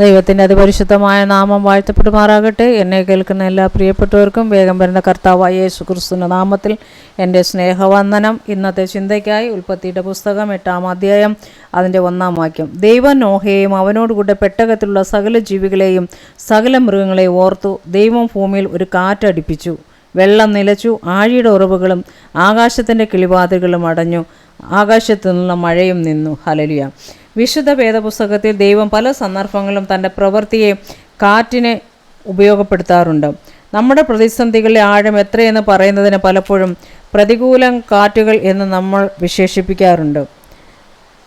ദൈവത്തിന്റെ അതിപരിശുദ്ധമായ നാമം വാഴ്ത്തപ്പെടുമാറാകട്ടെ. എന്നെ കേൾക്കുന്ന എല്ലാ പ്രിയപ്പെട്ടവർക്കും വേഗം വരുന്ന കർത്താവായ യേശു ക്രിസ്തുവിന്റെ നാമത്തിൽ എന്റെ സ്നേഹവന്ദനം. ഇന്നത്തെ ചിന്തയ്ക്കായി ഉൽപ്പത്തിയുടെ പുസ്തകം എട്ടാം അധ്യായം അതിന്റെ ഒന്നാം വാക്യം. ദൈവം നോഹയെയും അവനോടുകൂടെ പെട്ടകത്തിലുള്ള സകല ജീവികളെയും സകല മൃഗങ്ങളെയും ഓർത്തു ദൈവം ഭൂമിയിൽ ഒരു കാറ്റടിപ്പിച്ചു വെള്ളം നിലച്ചു ആഴിയുടെ ഉറവുകളും ആകാശത്തിന്റെ കിളിവാതിലുകളും അടഞ്ഞു. ആകാശത്തു നിന്നുള്ള മഴയും നിന്നു. ഹലലിയ വിശുദ്ധ വേദപുസ്തകത്തിൽ ദൈവം പല സന്ദർഭങ്ങളും തന്റെ പ്രവൃത്തിയെ കാറ്റിനെ ഉപയോഗപ്പെടുത്താറുണ്ട്. നമ്മുടെ പ്രതിസന്ധികളിലെ ആഴം എത്രയെന്ന് പറയുന്നതിന് പലപ്പോഴും പ്രതികൂലം കാറ്റുകൾ എന്ന് നമ്മൾ വിശേഷിപ്പിക്കാറുണ്ട്.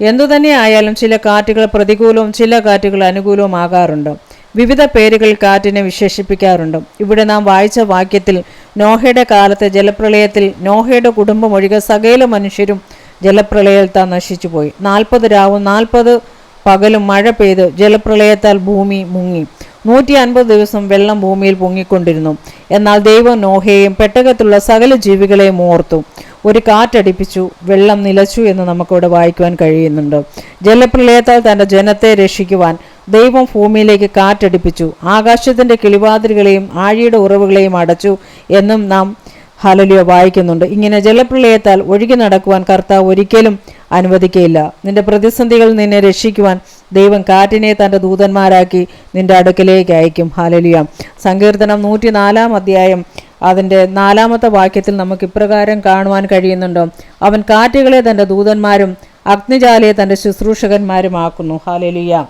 എന്തുതന്നെയായാലും ചില കാറ്റുകൾ പ്രതികൂലവും ചില കാറ്റുകൾ അനുകൂലവും ആകാറുണ്ട്. വിവിധ പേരുകൾ കാറ്റിനെ വിശേഷിപ്പിക്കാറുണ്ട്. ഇവിടെ നാം വായിച്ച വാക്യത്തിൽ നോഹയുടെ കാലത്തെ ജലപ്രളയത്തിൽ നോഹയുടെ കുടുംബം ഒഴികെ സകല മനുഷ്യരും ജലപ്രളയത്താൽ നശിച്ചുപോയി. നാൽപ്പത് രാവും നാൽപ്പത് പകലും മഴ പെയ്ത് ജലപ്രളയത്താൽ ഭൂമി മുങ്ങി. നൂറ്റി അൻപത് ദിവസം വെള്ളം ഭൂമിയിൽ പൊങ്ങിക്കൊണ്ടിരുന്നു. എന്നാൽ ദൈവം നോഹയെയും പെട്ടകത്തുള്ള സകല ജീവികളെയും ഓർത്തു. ഒരു കാറ്റടിപ്പിച്ചു വെള്ളം നിലച്ചു എന്ന് നമുക്കിവിടെ വായിക്കുവാൻ കഴിയുന്നുണ്ട്. ജലപ്രളയത്താൽ തന്റെ ജനത്തെ രക്ഷിക്കുവാൻ ദൈവം ഭൂമിയിലേക്ക് കാറ്റടിപ്പിച്ചു. ആകാശത്തിന്റെ കിളിവാതിലുകളെയും ആഴിയുടെ ഉറവുകളെയും അടച്ചു എന്നും നാം ഹലലിയോ വായിക്കുന്നുണ്ട്. ഇങ്ങനെ ജലപ്രളയത്താൽ ഒഴുകി നടക്കുവാൻ കർത്താവ് ഒരിക്കലും അനുവദിക്കയില്ല. നിന്റെ പ്രതിസന്ധികളിൽ നിന്നെ രക്ഷിക്കുവാൻ ദൈവം കാറ്റിനെ തന്റെ ദൂതന്മാരാക്കി നിന്റെ അടുക്കലേക്ക് അയക്കും. ഹാലലിയ സങ്കീർത്തനം നൂറ്റി നാലാം അധ്യായം. അതിന്റെ നാലാമത്തെ വാക്യത്തിൽ നമുക്ക് ഇപ്രകാരം കാണുവാൻ കഴിയുന്നുണ്ടോ. അവൻ കാറ്റുകളെ തന്റെ ദൂതന്മാരും അഗ്നിജാലയെ തന്റെ ശുശ്രൂഷകന്മാരുമാക്കുന്നു ഹാലലിയ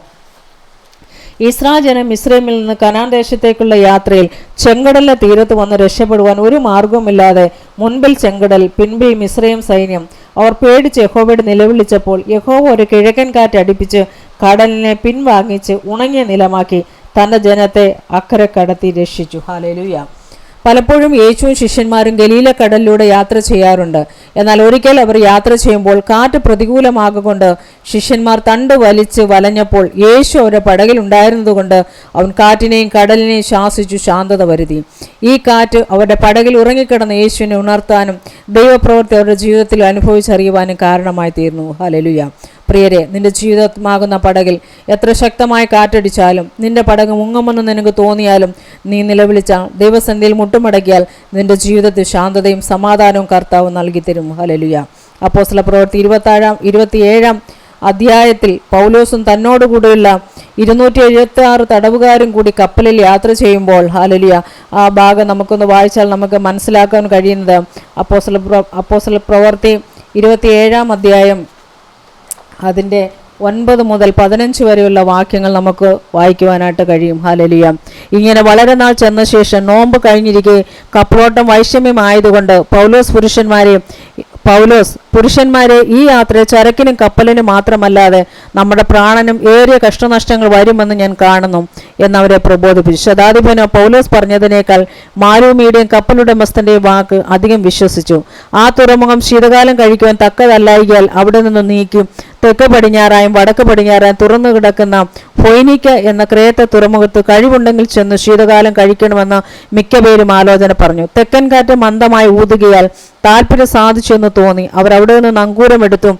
ഇസ്രാജനം ഇസ്രേമിൽ നിന്ന് കനാൻ ദേശത്തേക്കുള്ള യാത്രയിൽ ചെങ്കടലിലെ തീരത്ത് വന്ന് രക്ഷപ്പെടുവാൻ ഒരു മാർഗവുമില്ലാതെ മുൻപിൽ ചെങ്കടൽ പിൻപിൽ മിശ്രയും സൈന്യം. അവർ പേടിച്ച് യഹോബയുടെ നിലവിളിച്ചപ്പോൾ യഹോവ ഒരു കിഴക്കൻ കാറ്റ് അടിപ്പിച്ച് കടലിനെ പിൻവാങ്ങിച്ച് ഉണങ്ങിയ നിലമാക്കി തന്റെ ജനത്തെ അക്കരെ കടത്തി രക്ഷിച്ചു. ഹാലേലുയ പലപ്പോഴും യേശുവും ശിഷ്യന്മാരും ഗലീല കടലിലൂടെ യാത്ര ചെയ്യാറുണ്ട്. എന്നാൽ ഒരിക്കൽ അവർ യാത്ര ചെയ്യുമ്പോൾ കാറ്റ് പ്രതികൂലമാകൊണ്ട് ശിഷ്യന്മാർ തണ്ട് വലിച്ച് വലഞ്ഞപ്പോൾ യേശു അവരുടെ പടകിൽ ഉണ്ടായിരുന്നതുകൊണ്ട് അവൻ കാറ്റിനെയും കടലിനെയും ശാസിച്ചു ശാന്തത വരുത്തി. ഈ കാറ്റ് അവരുടെ പടകിൽ ഉറങ്ങിക്കിടന്ന യേശുവിനെ ഉണർത്താനും ദൈവപ്രവൃത്തി അവരുടെ ജീവിതത്തിൽ അനുഭവിച്ചറിയുവാനും കാരണമായി തീർന്നു. ഹലലുയ പ്രിയരെ നിന്റെ ജീവിതമാകുന്ന പടകിൽ എത്ര ശക്തമായ കാറ്റടിച്ചാലും നിന്റെ പടക് മുങ്ങുമെന്ന് നിനക്ക് തോന്നിയാലും നീ നിലവിളിച്ച ദൈവസന്ധിയിൽ മുട്ടുമടക്കിയാൽ നിന്റെ ജീവിതത്തിൽ ശാന്തതയും സമാധാനവും കർത്താവ് നൽകി തരും ഹലലുയ അപ്പോസ്തല പ്രവൃത്തി ഇരുപത്താഴാം ഇരുപത്തിയേഴാം അധ്യായത്തിൽ പൗലോസും തന്നോടുകൂടിയുള്ള ഇരുന്നൂറ്റി എഴുപത്തി ആറ് തടവുകാരും കൂടി കപ്പലിൽ യാത്ര ചെയ്യുമ്പോൾ ഹാലലിയ ആ ഭാഗം നമുക്കൊന്ന് വായിച്ചാൽ നമുക്ക് മനസ്സിലാക്കാൻ കഴിയുന്നത് അപ്പോസല പ്ര- പ്രവർത്തി ഇരുപത്തിയേഴാം അധ്യായം അതിന്റെ ഒൻപത് മുതൽ പതിനഞ്ച് വരെയുള്ള വാക്യങ്ങൾ നമുക്ക് വായിക്കുവാനായിട്ട് കഴിയും. ഹാലലിയ ഇങ്ങനെ വളരെ നാൾ ചെന്ന ശേഷം നോമ്പ് കഴിഞ്ഞിരിക്കെ കപ്പലോട്ടം വൈഷമ്യമായതുകൊണ്ട് പൗലോസ് പുരുഷന്മാരെ പൗലോസ് പുരുഷന്മാരെ ഈ യാത്ര ചരക്കിനും കപ്പലിനും മാത്രമല്ലാതെ നമ്മുടെ പ്രാണനും ഏറിയ കഷ്ടനഷ്ടങ്ങൾ വരുമെന്ന് ഞാൻ കാണുന്നു എന്നവരെ പ്രബോധിപ്പിച്ചു. ശതാധിപനോ പൗലോസ് പറഞ്ഞതിനേക്കാൾ മാലൂമിയുടെയും കപ്പലുടമസ്ഥന്റെയും വാക്ക് അധികം വിശ്വസിച്ചു. ആ തുറമുഖം ശീതകാലം കഴിക്കുവാൻ തക്കതല്ലായികയാൽ അവിടെ നിന്ന് നീക്കി തെക്ക് പടിഞ്ഞാറായും വടക്ക് പടിഞ്ഞാറായും തുറന്നു കിടക്കുന്ന ഫൊയ്നിക്ക എന്ന ക്രേത്ത തുറമുഖത്ത് കഴിവുണ്ടെങ്കിൽ ചെന്ന് ശീതകാലം കഴിക്കണമെന്ന് മിക്കപേരും ആലോചന പറഞ്ഞു. തെക്കൻ കാറ്റ് മന്ദമായി ഊതുകയാൽ താല്പര്യം സാധിച്ചെന്ന് തോന്നി. അവർ അവിടെ നിന്ന് നങ്കൂരമെടുത്തു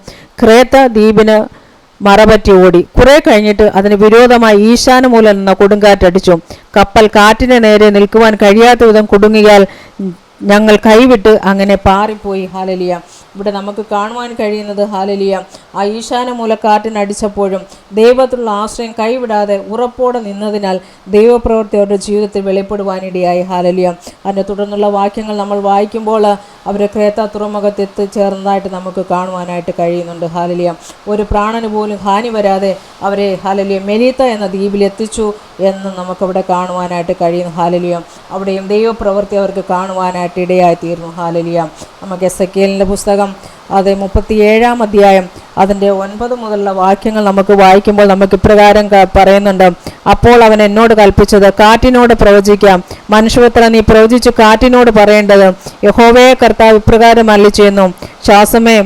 ക്രേത്ത ദ്വീപിന് മറപറ്റി ഓടി. കുറെ കഴിഞ്ഞിട്ട് അതിന് വിരോധമായി ഈശാനമൂലം നിന്ന കൊടുങ്കാറ്റടിച്ചു കപ്പൽ കാറ്റിന് നേരെ നിൽക്കുവാൻ കഴിയാത്ത വിധം കുടുങ്ങിയാൽ ഞങ്ങൾ കൈവിട്ട് അങ്ങനെ പാറിപ്പോയി. ഹാലലിയ. ഇവിടെ നമുക്ക് കാണുവാൻ കഴിയുന്നത് ഹാലലിയ ആ ഈശാന മൂലക്കാറ്റിനടിച്ചപ്പോഴും ദൈവത്തിലുള്ള ആശ്രയം കൈവിടാതെ ഉറപ്പോടെ നിന്നതിനാൽ ദൈവപ്രവൃത്തി അവരുടെ ജീവിതത്തിൽ വെളിപ്പെടുവാനിടയായി ഹാലലിയ. അതിനെ തുടർന്നുള്ള വാക്യങ്ങൾ നമ്മൾ വായിക്കുമ്പോൾ അവർ ക്രേത്ത തുറമുഖത്ത് എത്തിച്ചേർന്നതായിട്ട് നമുക്ക് കാണുവാനായിട്ട് കഴിയുന്നുണ്ട് ഹാലലിയ. ഒരു പ്രാണന് പോലും ഹാനി വരാതെ അവരെ ഹാലലിയ മെലീത്ത എന്ന ദ്വീപിൽ എത്തിച്ചു എന്ന് നമുക്കവിടെ കാണുവാനായിട്ട് കഴിയുന്നു ഹാലലിയ. അവിടെയും ദൈവപ്രവൃത്തി അവർക്ക് കാണുവാനായിട്ട് ഇടയായി തീർന്നു ഹാലലിയ. നമുക്ക് എസ് എ പുസ്തകം അത് മുപ്പത്തിയേഴാം അധ്യായം. അതിന്റെ ഒൻപത് മുതലുള്ള വാക്യങ്ങൾ നമുക്ക് വായിക്കുമ്പോൾ നമുക്ക് ഇപ്രകാരം പറയുന്നുണ്ട്. അപ്പോൾ അവൻ എന്നോട് കൽപ്പിച്ചത് കാറ്റിനോട് പ്രവചിക്കാം. മനുഷ്യപുത്ര നീ പ്രവചിച്ചു കാറ്റിനോട് പറയേണ്ടത് യഹോവയെ കർത്താവ് ഇപ്രകാരം അല്ലി ചെയ്യുന്നു ശ്വാസമേ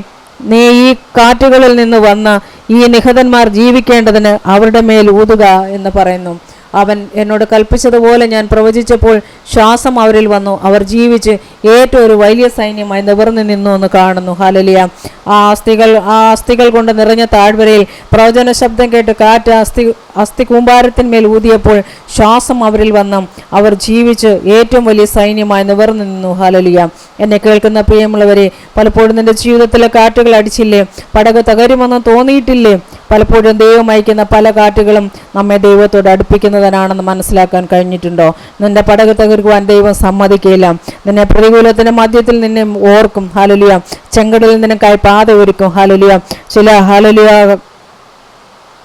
നീ ഈ കാറ്റുകളിൽ നിന്ന് വന്ന് ഈ നിഹതന്മാർ ജീവിക്കേണ്ടതിന് അവരുടെ മേൽ ഊതുക എന്ന് പറയുന്നു. അവൻ എന്നോട് കൽപ്പിച്ചതുപോലെ ഞാൻ പ്രവചിച്ചപ്പോൾ ശ്വാസം അവരിൽ വന്നു. അവർ ജീവിച്ച് ഏറ്റവും ഒരു വലിയ സൈന്യമായി നിവർന്നു നിന്നു എന്ന് കാണുന്നു. ഹാലലിയ ആ അസ്ഥികൾ ആ അസ്ഥികൾ കൊണ്ട് നിറഞ്ഞ താഴ്വരയിൽ പ്രവചന ശബ്ദം കേട്ട് കാറ്റ് അസ്ഥി അസ്ഥി കൂമ്പാരത്തിന്മേൽ ഊതിയപ്പോൾ ശ്വാസം അവരിൽ വന്നു. അവർ ജീവിച്ച് ഏറ്റവും വലിയ സൈന്യമായി നിവർന്നു നിന്നു. ഹാലലിയ എന്നെ കേൾക്കുന്ന പ്രിയമുള്ളവരെ പലപ്പോഴും നിന്റെ ജീവിതത്തിലെ കാറ്റുകൾ അടിച്ചില്ലേ? പടക് തകരുമെന്ന് തോന്നിയിട്ടില്ലേ? പലപ്പോഴും ദൈവം അയക്കുന്ന പല കാറ്റുകളും നമ്മെ ദൈവത്തോട് അടുപ്പിക്കുന്നതിനാണെന്ന് മനസ്സിലാക്കാൻ കഴിഞ്ഞിട്ടുണ്ടോ? നിന്റെ പടക് തകർക്കുവാൻ ദൈവം സമ്മതിക്കില്ല നിന്നെ പ്രതികൂലത്തിന്റെ മധ്യത്തിൽ നിന്നെ ഓർക്കും. ഹാലലിയ ചെങ്കടലിൽ നിനക്കായി പാത ഒരുക്കും. ഹാലലിയ ചില ഹാലലിയ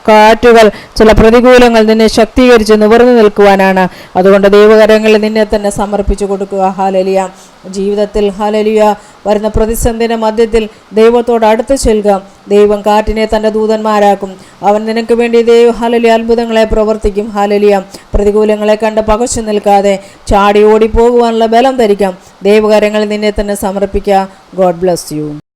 കാറ്റുകൾ ചില പ്രതികൂലങ്ങൾ നിന്നെ ശക്തീകരിച്ച് നിവർന്നു നിൽക്കുവാനാണ്. അതുകൊണ്ട് ദൈവകരങ്ങളിൽ നിന്നെ തന്നെ സമർപ്പിച്ചു കൊടുക്കുക. ഹാലലിയ ജീവിതത്തിൽ ഹാലലിയ വരുന്ന പ്രതിസന്ധിയുടെ മധ്യത്തിൽ ദൈവത്തോട് അടുത്ത് ചെല്ലുക. ദൈവം കാറ്റിനെ തന്റെ ദൂതന്മാരാക്കും. അവൻ നിനക്ക് വേണ്ടി ദൈവ ഹാലലിയ അത്ഭുതങ്ങളെ പ്രവർത്തിക്കും. ഹാലലിയ പ്രതികൂലങ്ങളെ കണ്ട് പകച്ചു നിൽക്കാതെ ചാടി ഓടി പോകുവാനുള്ള ബലം ധരിക്കാം. ദൈവകരങ്ങളിൽ നിന്നെ തന്നെ സമർപ്പിക്കുക. God bless you.